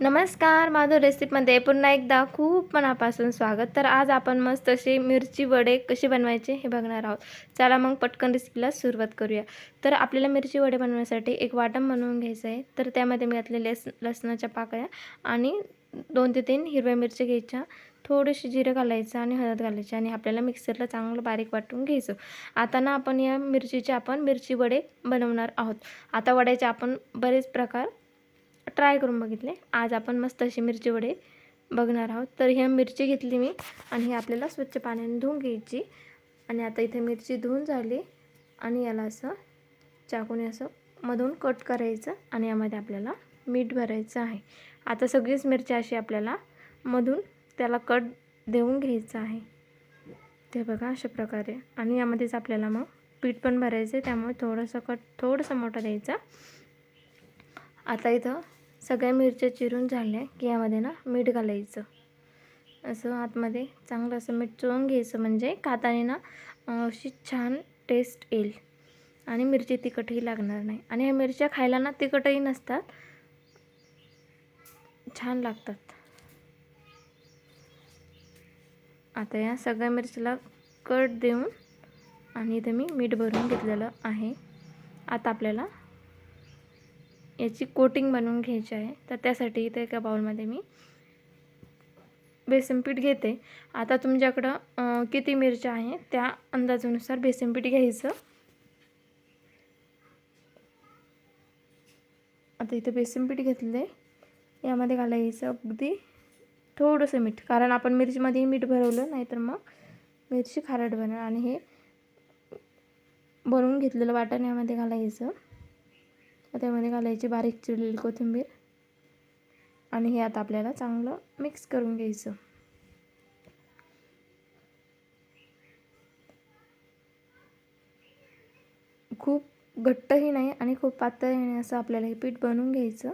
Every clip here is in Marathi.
नमस्कार माझं रेसिपीमध्ये पुन्हा एकदा खूप मनापासून स्वागत. तर आज आपण मस्त असे मिरची वडे कसे बनवायचे हे बघणार आहोत. चला मग पटकन रेसिपीला सुरुवात करूया. तर आपल्याला मिरची वडे बनवण्यासाठी एक वाटण बनवून घ्यायचं आहे. तर त्यामध्ये मी घातले लस लसणाच्या पाकळ्या आणि दोन ते तीन हिरव्या मिरच्या घ्यायच्या. थोडेसे जिरं घालायचं आणि हळद घालायची आणि आपल्याला मिक्सरला चांगलं बारीक वाटून घ्यायचं. आता ना आपण या मिरचीचे आपण मिरची वडे बनवणार आहोत. आता वड्याचे आपण बरेच प्रकार ट्राय करून बघितले. आज आपण मस्त अशी मिरची वडे बघणार आहोत. तर ह्या मिरची घेतली मी आणि ही आपल्याला स्वच्छ पाण्याने धुवून घ्यायची. आणि आता इथे मिरची धुवून झाली. आणि याला असं चाकूने असं मधून कट करायचं आणि यामध्ये आपल्याला मीठ भरायचं आहे. आता सगळीच मिरची अशी आपल्याला मधून त्याला कट देऊन घ्यायचं आहे. ते बघा अशा प्रकारे. आणि यामध्येच आपल्याला मग पीठ पण भरायचं आहे त्यामुळे थोडंसं कट थोडंसं मोठं द्यायचं. आता इथं सगळ्या मिरच्या चिरून झाल्या की यामध्ये ना मीठ घालायचं. असं आतमध्ये चांगलं असं मीठ चोळून घ्यायचं म्हणजे खाताने ना अशी छान टेस्ट येईल. आणि मिरची तिखटही लागणार नाही. आणि ह्या मिरच्या खायला ना तिखटही नसतात. छान लागतात. आता या सगळ्या मिरचीला कट देऊन आणि इथं मी मीठ भरून घेतलेलं आहे. आता आपल्याला याची कोटिंग बनवून घ्यायची आहे. तर त्यासाठी इथे एका बाउलमध्ये मी बेसन पीठ घेते. आता तुमच्याकडं किती मिरच्या आहे त्या अंदाजानुसार बेसन पीठ घ्यायचं. आता इथं बेसन पीठ घेतलं आहे यामध्ये घालायचं अगदी थोडंसं मीठ. कारण आपण मिरचीमध्ये मीठ भरवलं नाही तर मग मिरची खारट बनणार. आणि हे बनवून घेतलेलं वाटण यामध्ये घालायचं. त्यामध्ये घालायची बारीक चिरलेली कोथिंबीर. आणि हे आता आपल्याला चांगलं मिक्स करून घ्यायचं. खूप घट्टही नाही आणि खूप पातळही नाही असं आपल्याला हे पीठ बनवून घ्यायचं.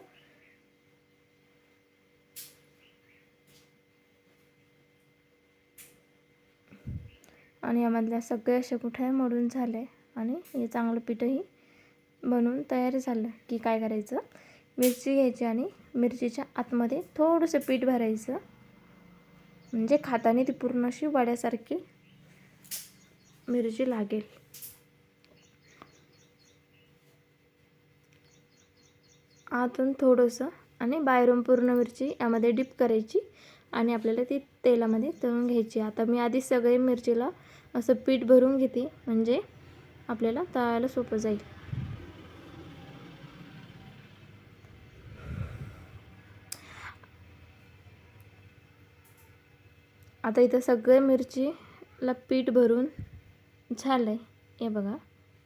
आणि यामधल्या सगळ्या अशा कुठे मोडून झाले आणि हे चांगलं पीठही बनवून तयार झालं की काय करायचं? मिरची घ्यायची आणि मिरचीच्या आतमध्ये थोडंसं पीठ भरायचं. म्हणजे खाताने ती पूर्ण अशी वड्यासारखी मिरची लागेल. आतून थोडंसं आणि बाहेरून पूर्ण मिरची यामध्ये डिप करायची आणि आपल्याला ती तेलामध्ये तळून घ्यायची. आता मी आधी सगळे मिरचीला असं पीठ भरून घेते. म्हणजे आपल्याला तळायला सोपं जाईल. आता इथं सगळे मिरचीला पीठ भरून झालं आहे हे बघा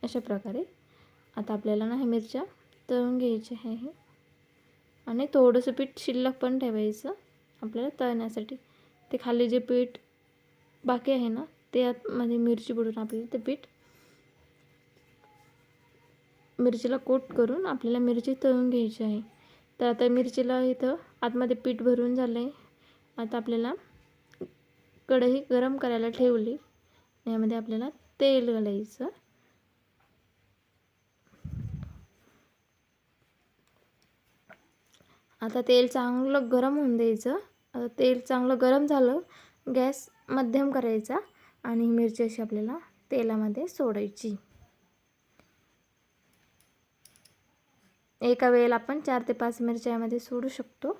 अशा प्रकारे. आता आपल्याला ना हे मिरच्या तळून घ्यायच्या आहे आणि थोडंसं पीठ शिल्लक पण ठेवायचं आपल्याला तळण्यासाठी. ते खाली जे पीठ बाकी आहे ना ते आतमध्ये मिरची बुडून आपल्याला ते पीठ मिरचीला कोट करून आपल्याला मिरची तळून घ्यायची आहे. तर आता मिरचीला इथं आतमध्ये पीठ भरून झालं आहे आता आपल्याला कढई गरम करायला ठेवली. यामध्ये आपल्याला तेल घालायचं. आता तेल चांगलं गरम होऊन द्यायचं. आता तेल चांगलं गरम झालं गॅस मध्यम करायचा आणि मिरची अशी आपल्याला तेलामध्ये सोडायची. एका वेळेला आपण चार ते पाच मिरच्या यामध्ये सोडू शकतो.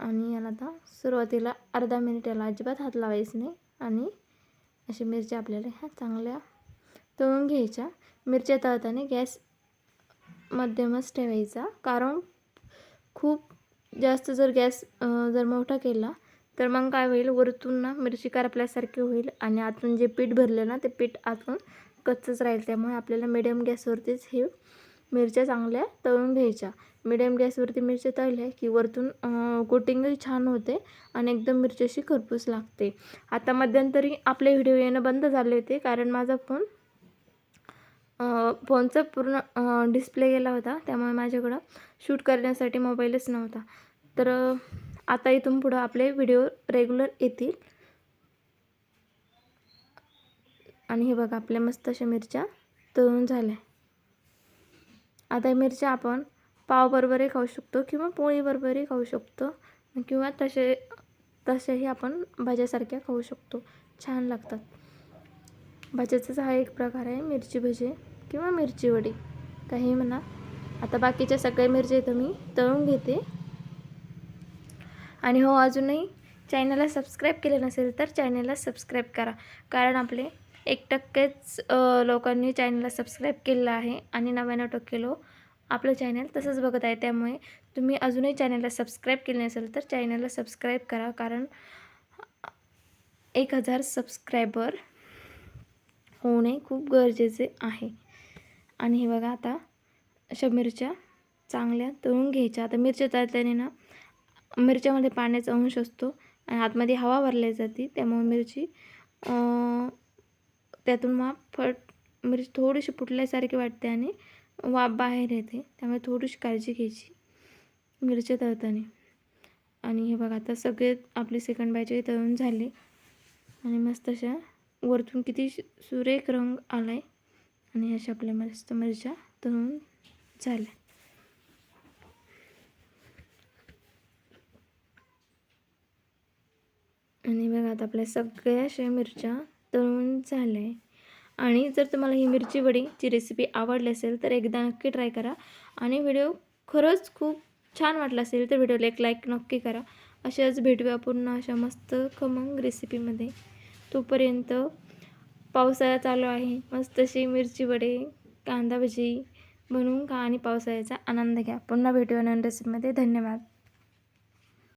आणि याला आता सुरुवातीला अर्धा मिनिट याला अजिबात हात लावायचं नाही. आणि अशा मिरच्या आपल्याला ह्या चांगल्या तळून घ्यायच्या. मिरच्या तळताना गॅस मध्यमच ठेवायचा. कारण खूप जास्त जर गॅस जर मोठा केला तर मग काय होईल? वरतून ना मिरची करपल्यासारखी होईल आणि आतून जे पीठ भरलं ना ते पीठ आतून कच्चंच राहील. त्यामुळे आपल्याला मिडियम गॅसवरतीच हे मिरच्या चांगल्या तळून घ्यायच्या. मिडियम गॅसवरती मिरच्या तळल्या की वरतून कोटिंगही छान होते आणि एकदम मिरच्याशी खरपूस लागते. आता मध्यंतरी आपले व्हिडिओ येणं बंद झाले होते कारण माझा फोन फोनचा पूर्ण डिस्प्ले गेला होता. त्यामुळे माझ्याकडं शूट करण्यासाठी मोबाईलच नव्हता. तर आता इथून पुढं आपले व्हिडिओ रेग्युलर येतील. आणि हे बघा आपल्या मस्त अशा मिरच्या तळून झाल्या. आता मिरच्या आपण पावबरोबरही खाऊ शकतो किंवा पोळीबरोबरही खाऊ शकतो किंवा तसे तसेही आपण भाज्यासारख्या खाऊ शकतो. छान लागतात. भाज्याचाच हा एक प्रकार आहे मिरची भजी किंवा मिरची वडी. काही म्हणा. आता बाकीच्या सगळ्या मिरच्या इथं मी तळून घेते. आणि हो अजूनही चॅनलला सबस्क्राईब केले नसेल तर चॅनलला सबस्क्राईब करा. कारण आपले एक टक्केच लोकांनी चॅनलला सबस्क्राईब केलेलं आहे आणि नव्याण्णव टक्के लोक आपलं चॅनल तसंच बघत आहे त्यामुळे तुम्ही अजूनही चॅनलला सबस्क्राईब केले नसेल तर चॅनलला सबस्क्राईब करा. कारण एक हजार सबस्क्रायबर होणे खूप गरजेचे आहे. आणि हे बघा आता अशा मिरच्या चांगल्या तळून घ्यायच्या. आता मिरच्या तळल्याने ना मिरच्यामध्ये पाण्याचा अंश असतो आणि आतमध्ये हवा भरली जाते. त्यामुळे मिरची त्यातून वाफ फट मिरची थोडीशी फुटल्यासारखी वाटते आणि वाफ बाहेर येते. त्यामुळे थोडीशी काळजी घ्यायची मिरच्या तळताना. आणि हे बघा आता सगळे आपले सेकंड बॅचे तळून झाले. आणि मस्त अशा वरतून किती श- सुरेख रंग आला आहे आणि अशा आपल्या मस्त मिरच्या तळून झाल्या. आणि बघा आता आपल्या सगळ्या अशा मिरच्या तळून झालं आहे आणि जर तुम्हाला ही मिरची वडीची रेसिपी आवडली असेल तर एकदा नक्की ट्राय करा. आणि व्हिडिओ खरंच खूप छान वाटला असेल तर व्हिडिओला एक लाईक नक्की करा. अशाच भेटूया पुन्हा अशा मस्त खमंग रेसिपीमध्ये तोपर्यंत पावसाळा चालू आहे. मस्त अशी मिरची वडे कांदा भजी बनवून खा आणि पावसाळ्याचा आनंद घ्या. पुन्हा भेटूया नवीन रेसिपीमध्ये धन्यवाद.